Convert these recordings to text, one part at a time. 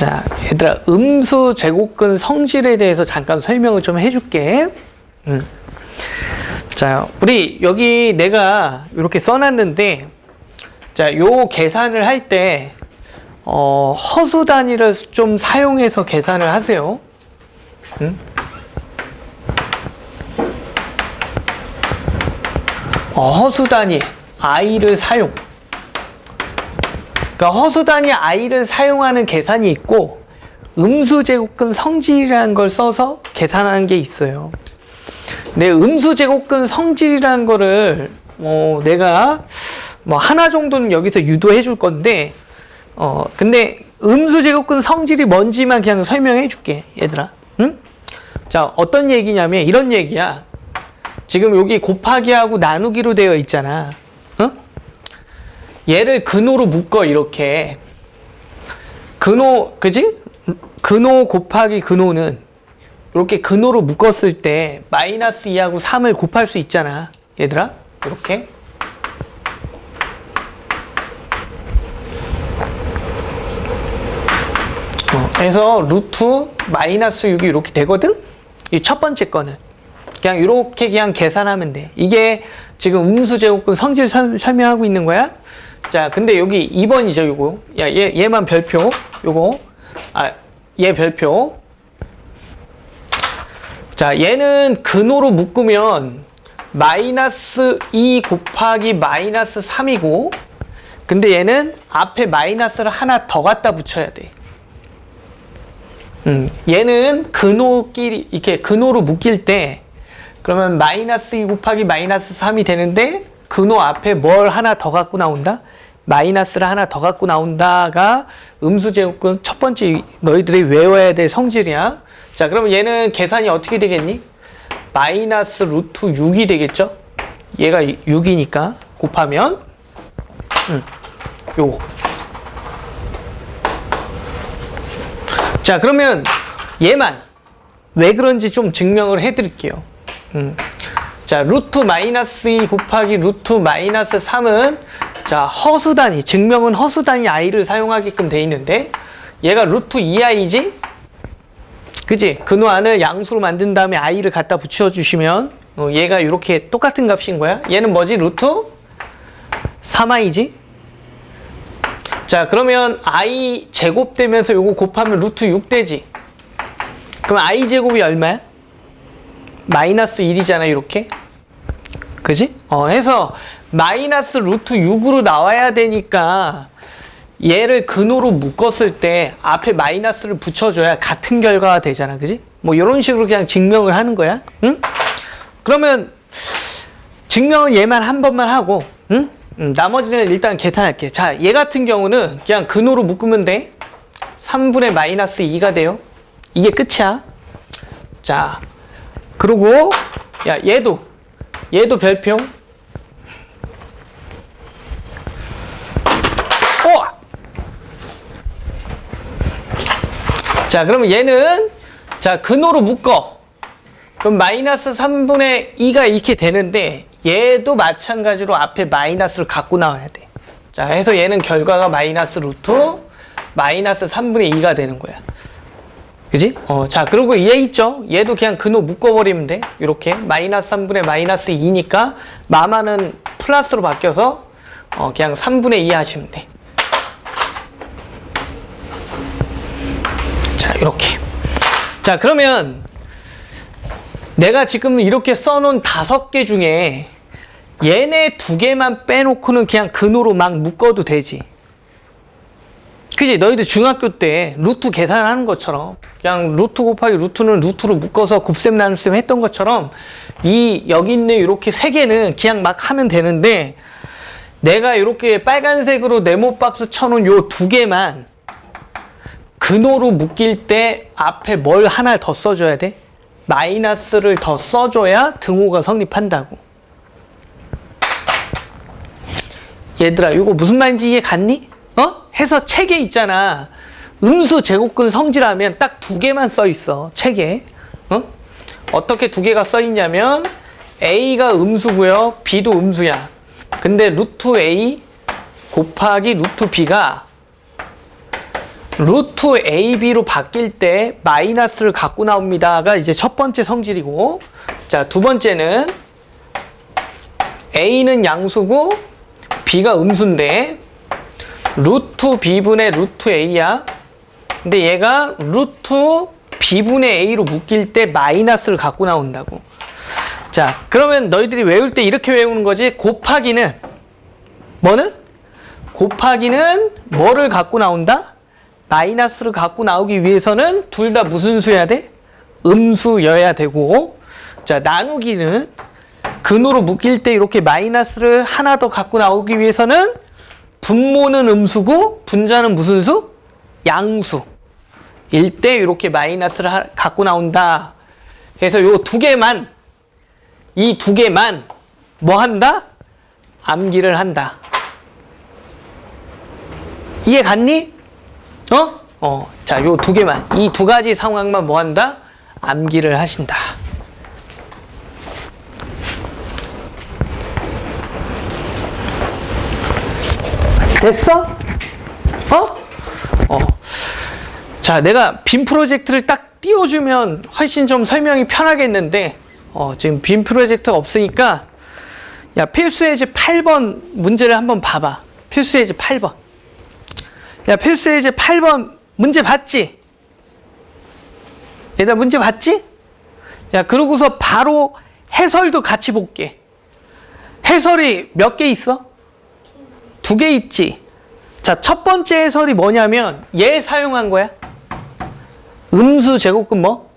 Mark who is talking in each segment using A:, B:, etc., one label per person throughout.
A: 자, 얘들아, 음수 제곱근 성질에 대해서 잠깐 설명을 좀 해줄게. 음. 자, 우리 여기 내가 이렇게 써놨는데, 자, 요 계산을 할 때, 어, 허수 단위를 좀 사용해서 계산을 하세요. 음? 어, 허수 단위, i를 사용. 그러니까 허수 단위 i를 사용하는 계산이 있고 음수 제곱근 성질이라는 걸 써서 계산하는 게 있어요. 근데 음수 제곱근 성질이라는 거를 뭐 내가 뭐 하나 정도는 여기서 유도해 줄 건데 어 근데 음수 제곱근 성질이 뭔지만 그냥 설명해 줄게 얘들아. 응? 자 어떤 얘기냐면 이런 얘기야. 지금 여기 곱하기하고 나누기로 되어 있잖아. 응? 얘를 근호로 묶어 이렇게. 근호 그지? 근호 곱하기 근호는 이렇게 근호로 묶었을 때 마이너스 2하고 3을 곱할 수 있잖아. 얘들아 이렇게. 어, 그래서 루트 마이너스 6이 이렇게 되거든? 이 첫 번째 거는. 그냥 이렇게 그냥 계산하면 돼. 이게 지금 음수 제곱근 성질 설- 설명하고 있는 거야 자, 근데 여기 2번이죠, 요거. 야, 얘, 얘만 별표. 요거. 아, 얘 별표. 자, 얘는 근호로 묶으면 마이너스 2 곱하기 마이너스 3이고, 근데 얘는 앞에 마이너스를 하나 더 갖다 붙여야 돼. 음, 얘는 근호끼리, 이렇게 근호로 묶일 때, 그러면 마이너스 2 곱하기 마이너스 3이 되는데, 근호 앞에 뭘 하나 더 갖고 나온다? 마이너스를 하나 더 갖고 나온다가 음수 제곱근 첫 번째 너희들이 외워야 될 성질이야. 자, 그러면 얘는 계산이 어떻게 되겠니? 마이너스 루트 6이 되겠죠? 얘가 6이니까 곱하면 음, 요거. 자, 그러면 얘만 왜 그런지 좀 증명을 해 드릴게요. 음. 자, 루트 마이너스 2 곱하기 루트 마이너스 3은 자, 허수 단위, 증명은 허수 단위 i를 사용하게끔 돼 있는데 얘가 루트 2i지? 그지? 근호 안을 양수로 만든 다음에 i를 갖다 붙여 주시면 어, 얘가 이렇게 똑같은 값인 거야. 얘는 뭐지? 루트 3i지? 자, 그러면 i 제곱 되면서 요거 곱하면 루트 6 되지? 그럼 i 제곱이 얼마야? 마이너스 1이잖아, 이렇게. 그지? 어, 해서 마이너스 루트 6으로 나와야 되니까 얘를 근호로 묶었을 때 앞에 마이너스를 붙여줘야 같은 결과가 되잖아. 그지? 뭐 이런 식으로 그냥 증명을 하는 거야. 응? 그러면 증명은 얘만 한 번만 하고, 응? 음, 나머지는 일단 계산할게. 자, 얘 같은 경우는 그냥 근호로 묶으면 돼. 3분의 마이너스 2가 돼요. 이게 끝이야. 자, 그리고 야 얘도 얘도 별표. 어! 자, 그러면 얘는 자 근호로 묶어. 그럼 마이너스 3분의 2가 이렇게 되는데 얘도 마찬가지로 앞에 마이너스를 갖고 나와야 돼. 자, 해서 얘는 결과가 마이너스 루트 마이너스 3분의 2가 되는 거야. 그지? 어, 자, 그리고 얘 있죠? 얘도 그냥 근호 묶어버리면 돼. 이렇게. 마이너스 3분의 마이너스 2니까, 마마는 플러스로 바뀌어서, 어, 그냥 3분의 2 하시면 돼. 자, 이렇게. 자, 그러면, 내가 지금 이렇게 써놓은 다섯 개 중에, 얘네 두 개만 빼놓고는 그냥 근호로 막 묶어도 되지. 그지? 너희들 중학교 때 루트 계산하는 것처럼 그냥 루트 곱하기 루트는 루트로 묶어서 곱셈 나눗셈 했던 것처럼 이 여기 있는 이렇게 세 개는 그냥 막 하면 되는데 내가 이렇게 빨간색으로 네모 박스 쳐놓은 요 두 개만 근호로 묶일 때 앞에 뭘 하나 더 써줘야 돼? 마이너스를 더 써줘야 등호가 성립한다고. 얘들아, 이거 무슨 말인지 이해 갔니? 어? 해서 책에 있잖아. 음수 제곱근 성질하면 딱 두 개만 써 있어. 책에. 어? 어떻게 두 개가 써 있냐면 A가 음수고요. B도 음수야. 근데 루트 A 곱하기 루트 B가 루트 AB로 바뀔 때 마이너스를 갖고 나옵니다가 이제 첫 번째 성질이고 자, 두 번째는 A는 양수고 B가 음수인데 루트 B분의 루트 A야. 근데 얘가 루트 B분의 A로 묶일 때 마이너스를 갖고 나온다고. 자, 그러면 너희들이 외울 때 이렇게 외우는 거지. 곱하기는 뭐는? 곱하기는 뭐를 갖고 나온다? 마이너스를 갖고 나오기 위해서는 둘 다 무슨 수여야 돼? 음수여야 되고 자 나누기는 근으로 묶일 때 이렇게 마이너스를 하나 더 갖고 나오기 위해서는 분모는 음수고 분자는 무슨 수? 양수 일 때 이렇게 마이너스를 하- 갖고 나온다 그래서 요 두 개만 이 두 개만 뭐 한다? 암기를 한다 이해 갔니? 어? 어. 자, 요 두 개만. 이 두 가지 상황만 뭐 한다? 암기를 하신다. 됐어? 어? 어. 자, 내가 빔 프로젝트를 딱 띄워주면 훨씬 좀 설명이 편하겠는데, 어, 지금 빔 프로젝트가 없으니까, 야, 필수 예제 8번 문제를 한번 봐봐. 필수 예제 8번. 야, 예제 8번 문제 봤지? 얘들아, 문제 봤지? 야, 그러고서 바로 해설도 같이 볼게. 해설이 몇 개 있어? 두 개 있지? 자, 첫 번째 해설이 뭐냐면, 얘 사용한 거야? 음수 제곱근 뭐?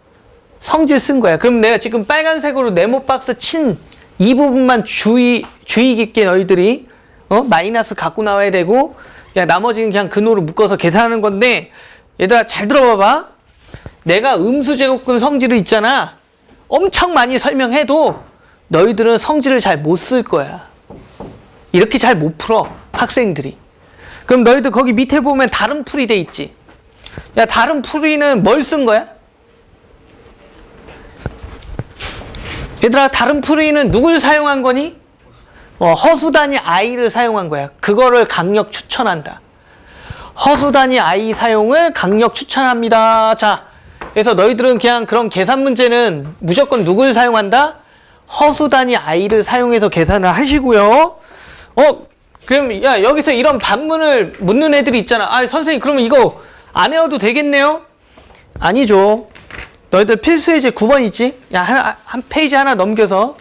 A: 성질 쓴 거야. 그럼 내가 지금 빨간색으로 네모 박스 친 이 부분만 주의, 주의 깊게 너희들이, 어? 마이너스 갖고 나와야 되고, 야, 나머지는 그냥 근호로 묶어서 계산하는 건데, 얘들아, 잘 들어봐봐. 내가 음수 제곱근 성질을 있잖아. 엄청 많이 설명해도 너희들은 성질을 잘 못 쓸 거야. 이렇게 잘 못 풀어, 학생들이. 그럼 너희들 거기 밑에 보면 다른 풀이 돼 있지. 야, 다른 풀이는 뭘 쓴 거야? 얘들아, 다른 풀이는 누굴 사용한 거니? 어, 허수단위 i를 사용한 거야. 그거를 강력 추천한다. 허수단위 i 사용을 강력 추천합니다. 자, 그래서 너희들은 그냥 그런 계산 문제는 무조건 누굴 사용한다? 허수단위 i를 사용해서 계산을 하시고요. 어, 그럼 야 여기서 이런 반문을 묻는 애들이 있잖아. 아 선생님 그러면 이거 안 외워도 되겠네요? 아니죠. 너희들 필수 예제 9번 있지? 야, 한, 한 페이지 하나 넘겨서.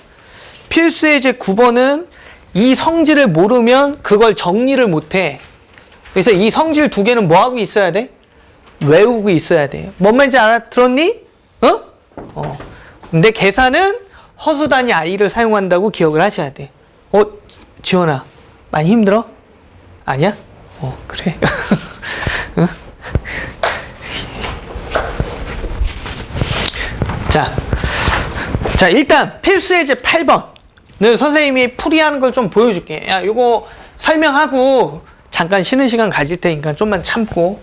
A: 필수 예제 9번은 이 성질을 모르면 그걸 정리를 못 해. 그래서 이 성질 두 개는 뭐 하고 있어야 돼? 외우고 있어야 돼. 뭔 말인지 알아들었니? 어? 어. 근데 계산은 허수단위 i를 사용한다고 기억을 하셔야 돼. 어, 지원아. 많이 힘들어? 아니야? 어, 그래. 응? 자, 자 일단 필수 예제 8번 은 선생님이 풀이하는 걸 좀 보여줄게. 야, 요거 설명하고 잠깐 쉬는 시간 가질 테니까 좀만 참고.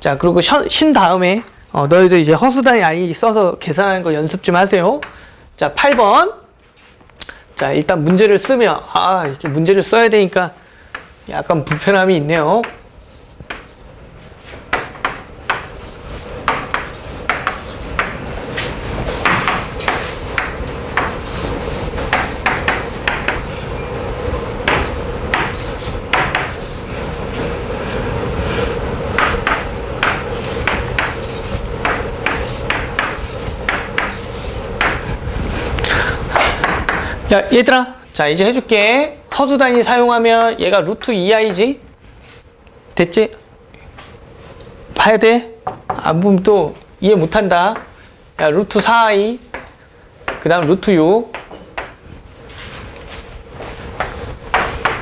A: 자, 그리고 쉰, 쉰 다음에 어, 너희들 이제 허수단위 아이 써서 계산하는 거 연습 좀 하세요. 자, 8번. 자, 일단 문제를 쓰면 아, 이렇게 문제를 써야 되니까 약간 불편함이 있네요. 야, 얘들아. 자, 이제 해줄게. 허수 단위 사용하면 얘가 루트 2i지? 됐지? 봐야 돼? 안 보면 또 이해 못한다. 야, 루트 4i. 그 다음 루트 6.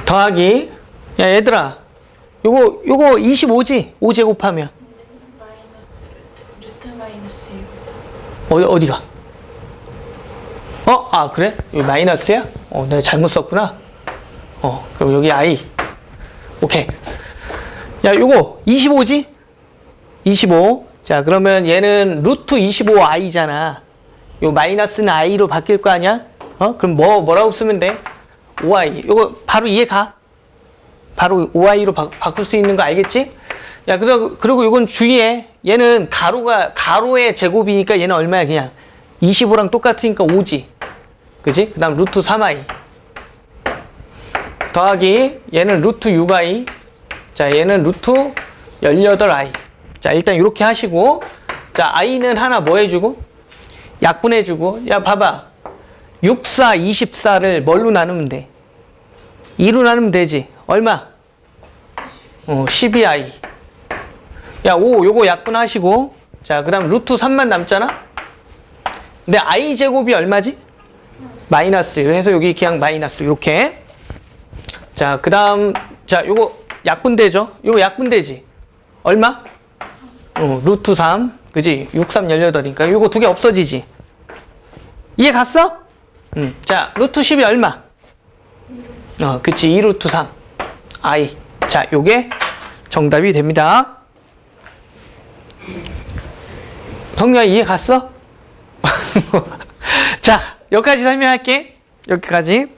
A: 더하기. 야, 얘들아. 요거, 요거 25지? 5 제곱하면.
B: 마이너스 루트, 루트 마이너스 6
A: 어디, 어디가? 어? 아, 그래? 여기 마이너스야? 어, 내가 잘못 썼구나. 어, 그럼 여기 i. 오케이. 야, 요거 25지? 25. 자, 그러면 얘는 루트 25i잖아. 요 마이너스는 i로 바뀔 거 아니야? 어? 그럼 뭐, 뭐라고 쓰면 돼? 5i. 요거 바로 이해 가? 바로 5i로 바, 바꿀 수 있는 거 알겠지? 야, 그리고, 그리고 이건 주의해. 얘는 가로가, 가로의 제곱이니까 얘는 얼마야, 그냥. 25랑 똑같으니까 5지. 그지? 그 다음 루트 3i. 더하기, 얘는 루트 6i. 자, 얘는 루트 18i. 자, 일단 이렇게 하시고. 자, i는 하나 뭐 해주고? 약분해주고. 야, 봐봐. 6, 4, 24를 뭘로 나누면 돼? 2로 나누면 되지. 얼마? 어, 12i. 야, 5, 요거 약분하시고. 자, 그 다음 루트 3만 남잖아? 근데 i 제곱이 얼마지? 마이너스. 그래서 여기 그냥 마이너스. 이렇게. 자, 그 다음, 자, 요거 약분되죠? 요거 약분되지? 얼마? 어, 루트 3. 그지? 6, 3, 18이니까. 요거 두 개 없어지지? 이해 갔어? 음. 자, 루트 10이 얼마? 어, 그치. 2루트 3. i. 자, 요게 정답이 됩니다. 성녀야 이해 갔어? 자, 여기까지 설명할게. 여기까지.